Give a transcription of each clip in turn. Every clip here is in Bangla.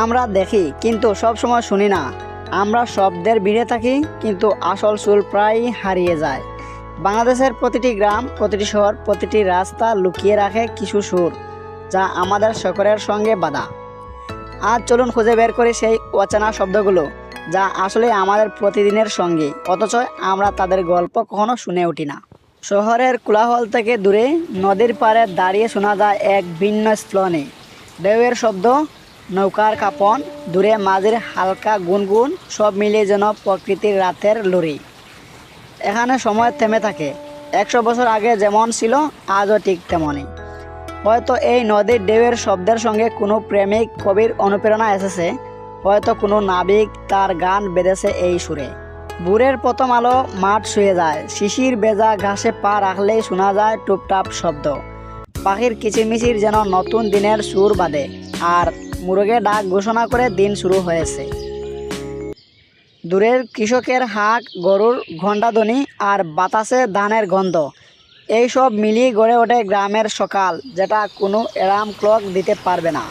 আমরা দেখি, কিন্তু সব সময় শুনি না। আমরা শব্দের ভিড়ে থাকি, কিন্তু আসল সুর প্রায়ই হারিয়ে যায়। বাংলাদেশের প্রতিটি গ্রাম, প্রতিটি শহর, প্রতিটি রাস্তা লুকিয়ে রাখে কিছু সুর, যা আমাদের সকলের সঙ্গে বাধা। আজ চলুন খুঁজে বের করি সেই অচেনা শব্দগুলো, যা আসলে আমাদের প্রতিদিনের সঙ্গে, অথচ আমরা তাদের গল্প কখনো শুনে উঠি না। শহরের কোলাহল থেকে দূরে, নদীর পাড়ে দাঁড়িয়ে শোনা যায় এক ভিন্ন স্লোনে ঢেউয়ের শব্দ নৌকার কাঁপন, দূরে মাঝের হালকা গুনগুন, সব মিলিয়ে যেন প্রকৃতির রাতের লড়ি এখানে সময় থেমে থাকে। একশো বছর আগে যেমন ছিল, আজও ঠিক তেমনই। হয়তো এই নদীর ঢেউয়ের শব্দের সঙ্গে কোনো প্রেমিক কবির অনুপ্রেরণা এসেছে। হয়তো কোনো নাবিক তার গান বেঁধেছে এই সুরে। ভোরের প্রথম আলো মাঠ শুয়ে যায়। শিশির বেজা ঘাসে পা রাখলেই শোনা যায় টুপটাপ শব্দ। পাখির কিচিরমিচির যেন নতুন দিনের সুর বাঁধে আর মুরগে ডাক ঘোষণা করে দিন শুরু হয়েছে। দূরের কৃষকের হাঁক, গরুর ঘণ্টাধ্বনি আর বাতাসে ধানের গন্ধ এই সব মিলিয়ে গড়ে ওঠে গ্রামের সকাল, যেটা কোনো অ্যালার্ম ক্লক দিতে পারবে না।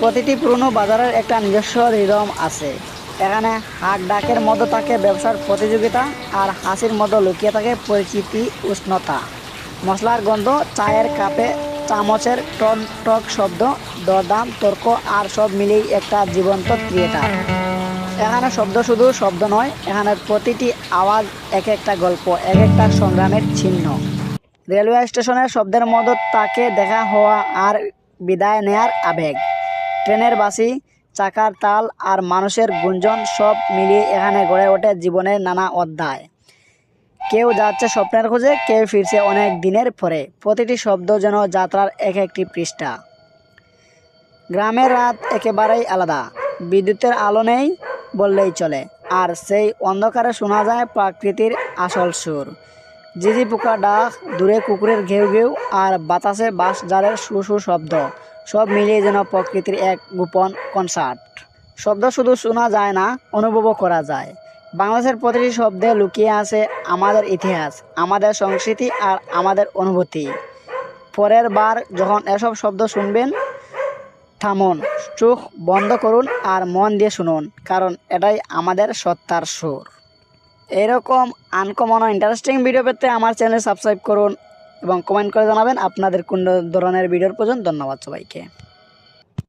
প্রতিটি পুরনো বাজারের একটা নিজস্ব রিদম আছে। এখানে হাঁক ডাকের মধ্যে থাকে ব্যবসার প্রতিযোগিতা আর হাসির মধ্যে লুকিয়ে থাকে পরিচিতি উষ্ণতা। মশলার গন্ধ চায়ের কাপে চামচের টন টক শব্দ, দরদাম, তর্ক আর সব মিলিয়ে একটা জীবন্ত থিয়েটার এখানে শব্দ শুধু শব্দ নয়, এখানে প্রতিটি আওয়াজ এক একটা গল্প, এক একটা সংগ্রামের চিহ্ন। রেলওয়ে স্টেশনের শব্দের মধ্যে তাকে দেখা হওয়া আর বিদায় নেয়ার আবেগ। ট্রেনের বাসি, চাকার তাল আর মানুষের গুঞ্জন সব মিলিয়ে এখানে গড়ে ওঠে জীবনের নানা অধ্যায়। কেউ যাচ্ছে স্বপ্নের খোঁজে, কেউ ফিরছে অনেক দিনের পরে। প্রতিটি শব্দ যেন যাত্রার এক একটি পৃষ্ঠা। গ্রামের রাত একেবারেই আলাদা। বিদ্যুতের আলো নেই বললেই চলে, আর সেই অন্ধকারে শোনা যায় প্রকৃতির আসল সুর। জিজি পোকা ডাক, দূরে কুকুরের ঘেউ ঘেউ, আর বাতাসে বাঁশ জারের সু সু শব্দ। সব মিলিয়ে যেন প্রকৃতির এক গোপন কনসার্ট। শব্দ শুধু শোনা যায় না, অনুভবও করা যায়। বাংলাদেশের প্রতিটি শব্দে লুকিয়ে আছে আমাদের ইতিহাস, আমাদের সংস্কৃতি আর আমাদের অনুভূতি। পরের বার যখন এসব শব্দ শুনবেন, থামুন, চোখ বন্ধ করুন আর মন দিয়ে শুনুন, কারণ এটাই আমাদের সত্তার সুর। এরকম আনকমন ইন্টারেস্টিং ভিডিও পেতে আমার চ্যানেল সাবস্ক্রাইব করুন এবং কমেন্ট করে জানাবেন আপনাদের কোন ধরনের ভিডিওর প্রয়োজন। ধন্যবাদ সবাইকে।